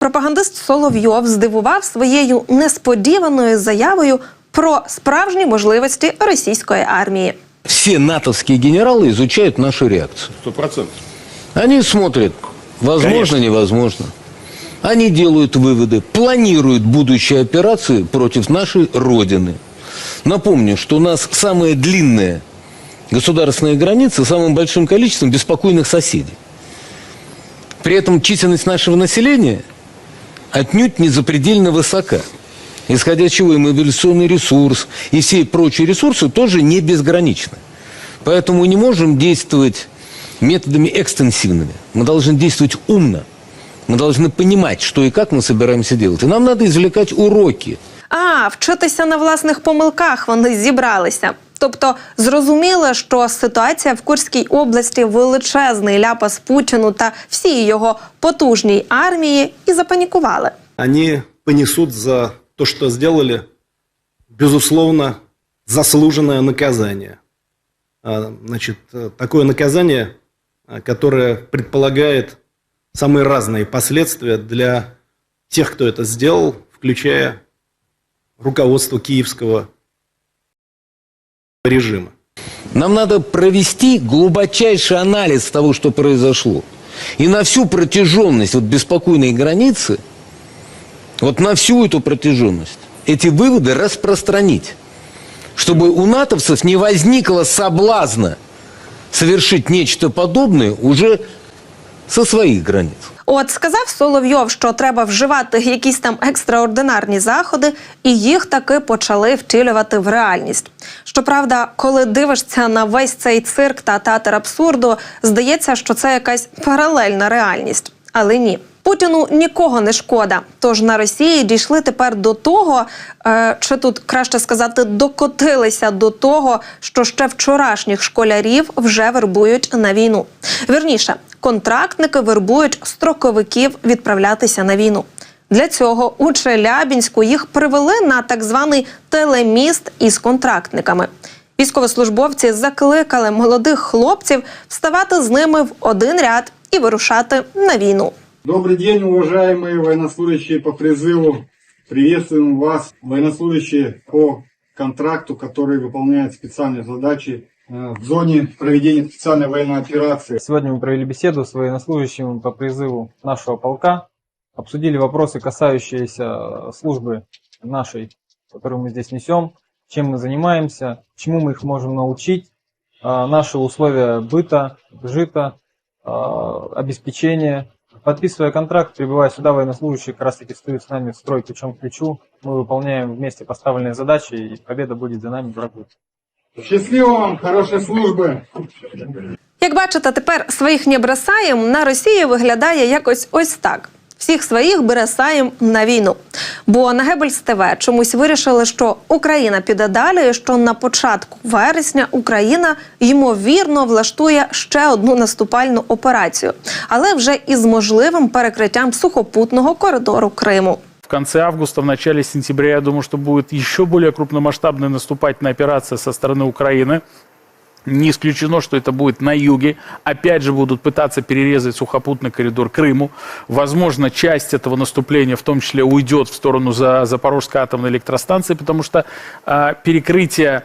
Пропагандист Соловйов здивував своєю несподіваною заявою про справжні можливості російської армії. Все натовские генералы изучают нашу реакцию. Сто процентов. Они смотрят, возможно, Конечно. невозможно. Они делают выводы, планируют будущие операции против нашей Родины. Напомню, что у нас самая длинная государственная граница с самым большим количеством беспокойных соседей. При этом численность нашего населения отнюдь не запредельно высока. Исходя из чего и мобилизационный ресурс, и все прочие ресурсы тоже не безграничны. Поэтому мы не можем действовать методами экстенсивными. Мы должны действовать умно. Мы должны понимать, что и как мы собираемся делать. И нам надо извлекать уроки. А, вчитися на власних помилках вони зібралися. Тобто зрозуміли, що ситуація в Курській області величезний ляпас Путіну та всій його потужній армії, і запанікували. они понесут за то, что сделали, безусловно, заслуженное наказание. А, Значит, э, такое наказание, а, которое предполагает самые разные последствия для тех, кто это сделал, включая руководство киевского режима. Нам надо провести глубочайший анализ того, что произошло. И на всю протяженность вот беспокойной границы, вот на всю эту протяженность, эти выводы распространить. Чтобы у натовцев не возникло соблазна совершить нечто подобное уже со своих границ. От сказав Соловйов, що треба вживати якісь там екстраординарні заходи, і їх таки почали втілювати в реальність. Щоправда, коли дивишся на весь цей цирк та театр абсурду, здається, що це якась паралельна реальність. Але ні. Путіну нікого не шкода. Тож на Росії дійшли тепер до того, е, чи тут краще сказати, докотилися до того, що ще вчорашніх школярів вже вербують на війну. Вірніше, контрактники вербують строковиків відправлятися на війну. Для цього у Челябінську їх привели на так званий телеміст із контрактниками. Військовослужбовці закликали молодих хлопців вставати з ними в один ряд і вирушати на війну. Добрый день, уважаемые военнослужащие по призыву. Приветствуем вас, военнослужащие по контракту, которые выполняют специальные задачи э, в зоне проведения специальной военной операции. Сегодня мы провели беседу с военнослужащими по призыву нашего полка, обсудили вопросы, касающиеся э, службы нашей, которую мы здесь несем, чем мы занимаемся, чему мы их можем научить, э, наши условия быта, жита, обеспечения. Подписывая контракт, прибывая сюда, военнослужащие как раз таки встают с нами в строй плечом к плечу. Мы выполняем вместе поставленные задачи, и победа будет за нами врагу. Счастливо вам, хорошей службы! Як бачите, тепер своїх не бросаєм на Росії виглядає якось ось так. Всіх своїх бросаєм на війну. Бо на Гебельс ТВ чомусь вирішили, що Україна піде далі, і що на початку вересня Україна ймовірно влаштує ще одну наступальну операцію, але вже із можливим перекриттям сухопутного коридору Криму. В конце августа, в начале сентября, я думаю, что будет еще более крупномасштабная наступательная операция со стороны Украины. Не исключено, что это будет на юге. Опять же будут пытаться перерезать сухопутный коридор Крыму. Возможно, часть этого наступления в том числе уйдет в сторону за Запорожской атомной электростанции, потому что а, перекрытие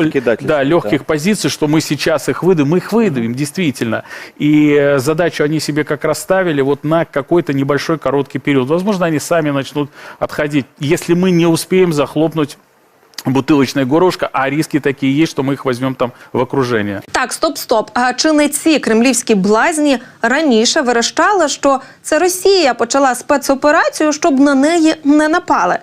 закидательства, да, легких да. позиций, что мы сейчас их выдаем, мы их выдавим, действительно. И э, задачу они себе как раз ставили вот на какой-то небольшой короткий период. Возможно, они сами начнут отходить, если мы не успеем захлопнуть бутылочное горлышко, а риски такие есть, что мы их возьмем там в окружение. Так, стоп, стоп. А чи не ці кремлівські блазні раніше верещали, що це Росія почала спецоперацію, щоб на неї не напали?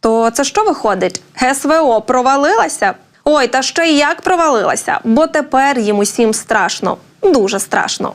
То це що виходить? СВО провалилася? Ой, та ще й як провалилася, бо тепер їм усім страшно, дуже страшно.